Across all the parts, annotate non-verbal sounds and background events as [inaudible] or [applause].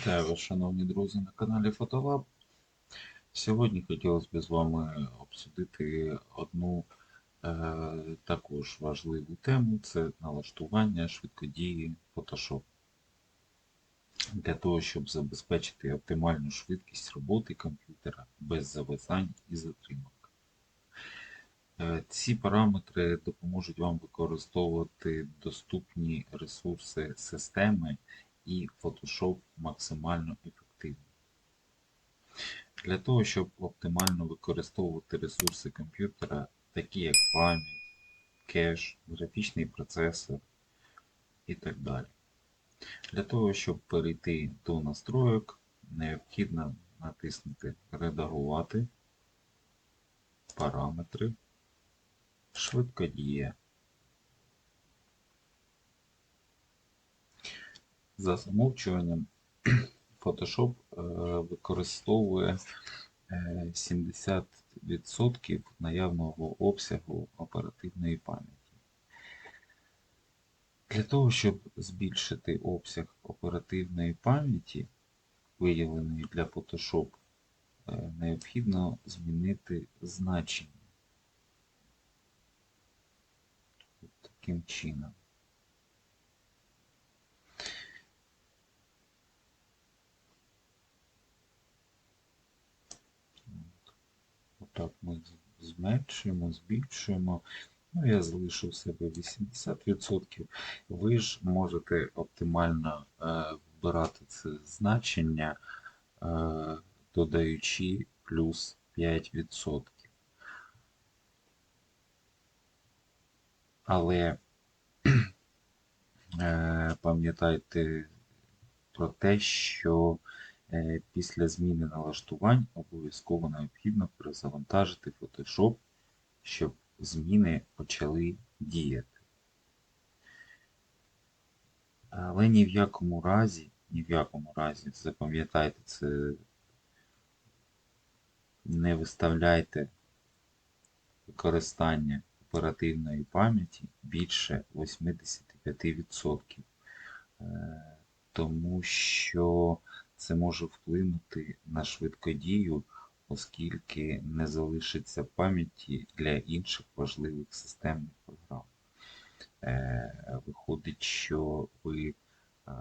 Вітаю вас, шановні друзі, на каналі Фотолаб. Сьогодні хотілося б з вами обсудити одну е, також важливу тему це налаштування швидкодії Photoshop. Для того, щоб забезпечити оптимальну швидкість роботи комп'ютера без зависань і затримок. Е, Ці параметри допоможуть вам використовувати доступні ресурси системи і Photoshop максимально ефективно. Для того, щоб оптимально використовувати ресурси комп'ютера, такі як пам'ять, кеш, графічний процесор і так далі. Для того, щоб перейти до настройок, необхідно натиснути Редагувати, параметри, швидкодія. За замовчуванням [clears throat] Photoshop е, використовує е, 70% наявного обсягу оперативної пам'яті. Для того, щоб збільшити обсяг оперативної пам'яті, виявленої для Photoshop, е, необхідно змінити значення. Таким чином. Отак ми зменшуємо, збільшуємо. Ну, я залишу в себе 80%. Ви ж можете оптимально е, вбирати це значення, е, додаючи плюс 5%. Але [clears throat] е, пам'ятайте про те, що після зміни налаштувань обов'язково необхідно перезавантажити Photoshop, щоб зміни почали діяти. Але ні в якому разі, ні в якому разі, запам'ятайте це, не виставляйте використання оперативної пам'яті більше 85%. Е, Тому що це може вплинути на швидкодію, оскільки не залишиться пам'яті для інших важливих системних програм. Е, Виходить, що ви е,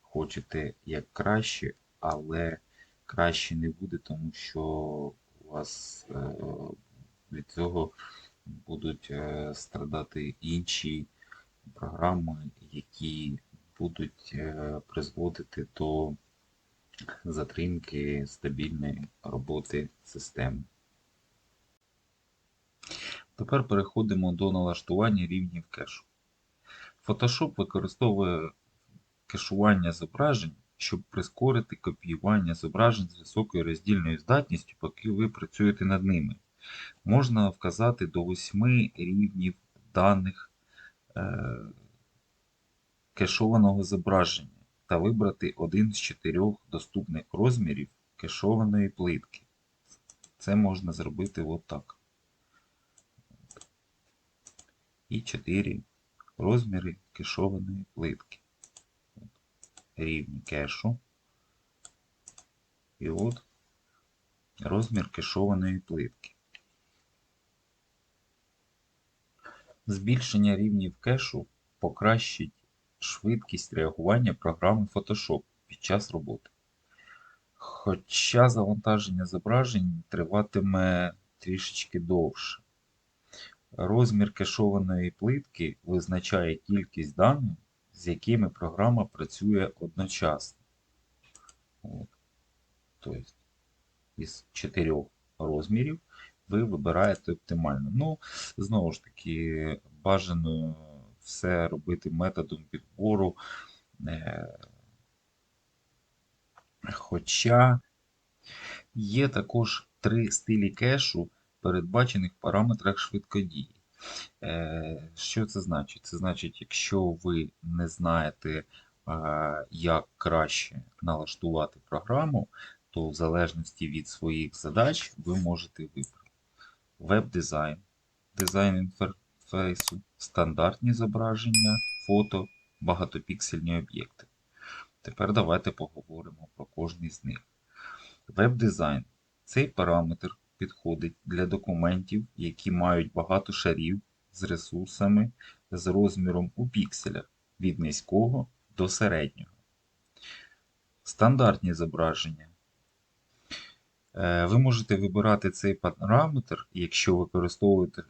хочете як краще, але краще не буде, тому що у вас е, від цього будуть страдати інші програми, які будуть е, призводити до затримки стабільної роботи системи. Тепер переходимо до налаштування рівнів кешу. Photoshop використовує кешування зображень, щоб прискорити копіювання зображень з високою роздільною здатністю, поки ви працюєте над ними. Можна вказати до 8 рівнів даних е, кешованого зображення та вибрати один з чотирьох доступних розмірів кешованої плитки. Це можна зробити отак. І 4 розміри кешованої плитки. Рівні кешу. І от розмір кешованої плитки. Збільшення рівнів кешу покращить швидкість реагування програми Photoshop під час роботи. Хоча завантаження зображень триватиме трішечки довше. Розмір кешованої плитки визначає кількість даних, з якими програма працює одночасно. От. Тобто, із чотирьох розмірів ви вибираєте оптимально. Ну, знову ж таки, бажано все робити методом підбору. Е, Хоча є також три стилі кешу, передбачених в параметрах швидкодії. Е, Що це значить? Це значить, якщо ви не знаєте, е, як краще налаштувати програму, то в залежності від своїх задач ви можете вибрати веб-дизайн, дизайн інтерфейсу, стандартні зображення, фото, багатопіксельні об'єкти. Тепер давайте поговоримо про кожний з них. Веб-дизайн. Цей параметр підходить для документів, які мають багато шарів з ресурсами з розміром у пікселях від низького до середнього. Стандартні зображення. Е, Ви можете вибирати цей параметр, якщо використовуєте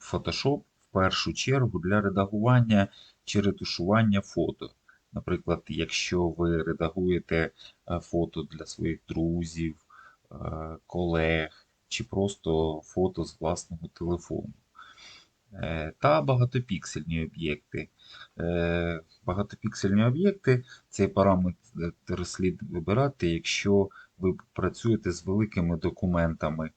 Photoshop першу чергу для редагування чи ретушування фото. Наприклад, якщо ви редагуєте е, фото для своїх друзів, е, колег чи просто фото з власного телефону. Е, Та багатопіксельні об'єкти. Багатопіксельні об'єкти цей параметр слід вибирати, якщо ви працюєте з великими документами.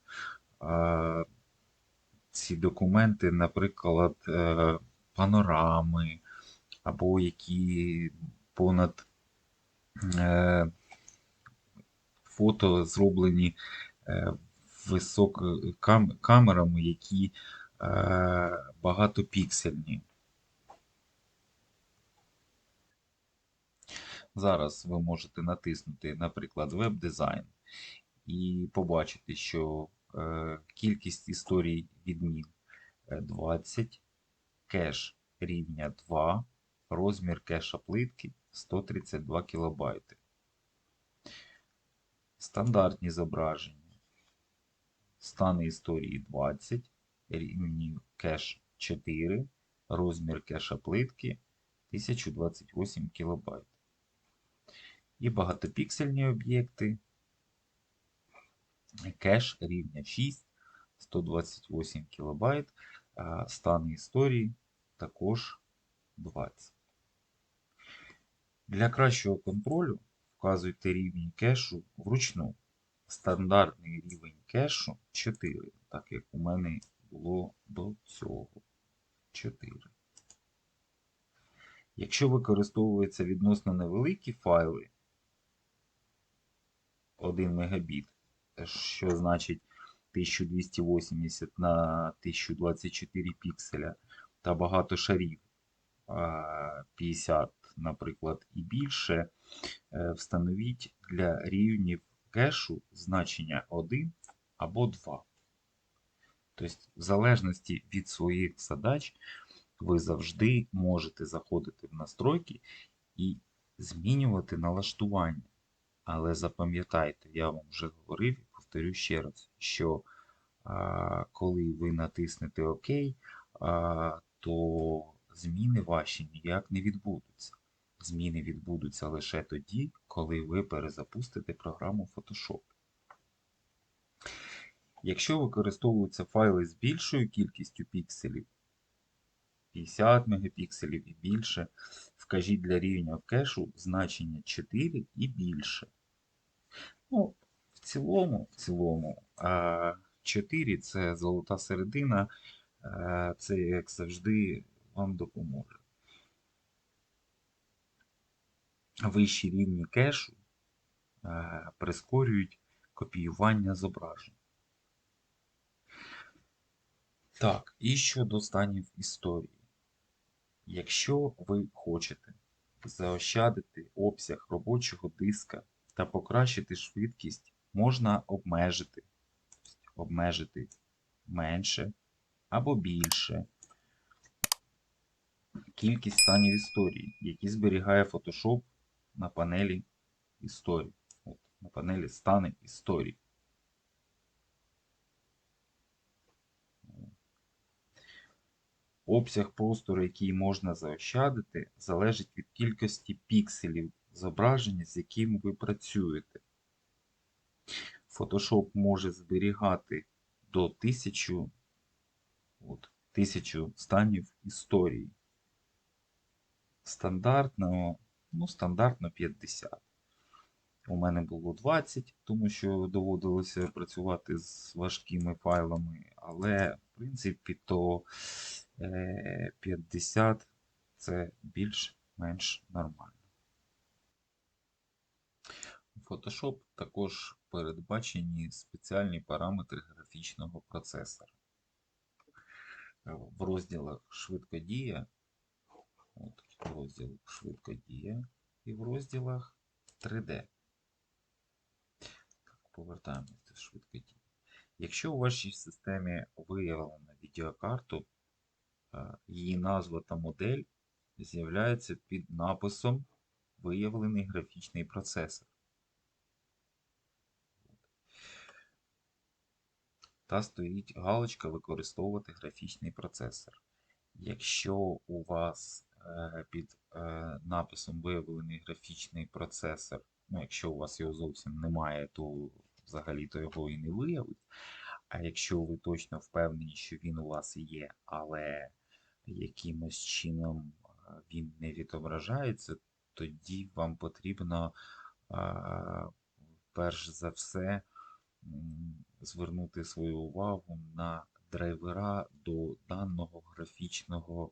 Ці документи, наприклад, е, панорами, або які понад е, фото зроблені е, камерами, які багатопіксельні. Зараз ви можете натиснути, наприклад, веб-дизайн і побачити, що кількість історій відмін е, 20, кеш рівня 2, розмір кеша плитки 132 кБ. Стандартні зображення. Стани історії 20, рівні кеш 4, розмір кеша плитки 1028 кБ. І багатопіксельні об'єкти. Кеш рівня 6, 128 кБ. Стани історії також 20. Для кращого контролю вказуйте рівень кешу вручну. Стандартний рівень кешу 4, так як у мене було до цього 4. Якщо використовуються відносно невеликі файли 1 Мбіт, що значить 1280 на 1024 пікселя та багато шарів 50, наприклад, і більше, е, встановіть для рівнів кешу значення 1 або 2. Тобто, в залежності від своїх задач, ви завжди можете заходити в настройки і змінювати налаштування. Але запам'ятайте, я вам вже говорив повторю ще раз, що коли ви натиснете ОК, то зміни ваші ніяк не відбудуться. Зміни відбудуться лише тоді, коли ви перезапустите програму Photoshop. Якщо використовуються файли з більшою кількістю пікселів, 50 мегапікселів і більше, вкажіть для рівня в кешу значення 4 і більше. Ну, цілому, в цілому, 4 це золота середина, це, як завжди, вам допоможе. Вищі рівні кешу прискорюють копіювання зображень. Так, і щодо станів історії. Якщо ви хочете заощадити обсяг робочого диска та покращити швидкість, можна обмежити, обмежити менше або більше кількість станів історії, які зберігає Photoshop на панелі історії. От, на панелі стани історії. Обсяг простору, який можна заощадити, залежить від кількості пікселів зображення, з яким ви працюєте. Photoshop може зберігати до 1000, от, 1000 станів історії. Стандартно, ну, стандартно 50. У мене було 20, тому що доводилося працювати з важкими файлами, але, в принципі, то 50 це більш-менш нормально. Photoshop також передбачені спеціальні параметри графічного процесора. В розділах швидкодія, от розділ швидкодія, і в розділах 3D. Так, повертаємося до швидкодії. Якщо у вашій системі виявлено відеокарту, е, її назва та модель з'являються під написом Виявлений графічний процесор. Та стоїть галочка Використовувати графічний процесор. Якщо у вас е, під е, написом виявлений графічний процесор, ну, якщо у вас його зовсім немає, то взагалі-то його і не виявить. А якщо ви точно впевнені, що він у вас є, але якимось чином е, він не відображається, тоді вам потрібно перш за все звернути свою увагу на драйвера до даного графічного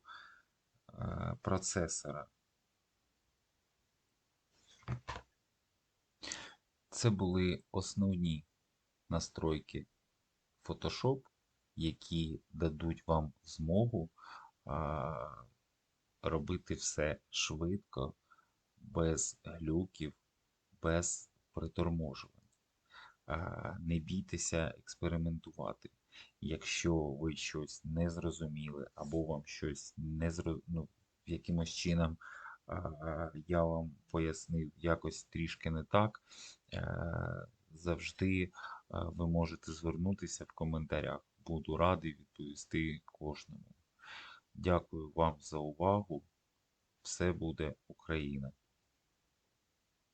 е, процесора. Це були основні настройки Photoshop, які дадуть вам змогу робити все швидко, без глюків, без приторможувань. А, Не бійтеся експериментувати. Якщо ви щось не зрозуміли, або вам щось не зро... ну, якимось чином я вам пояснив якось трішки не так, е, завжди е, ви можете звернутися в коментарях. Буду радий відповісти кожному. Дякую вам за увагу. Все буде Україна!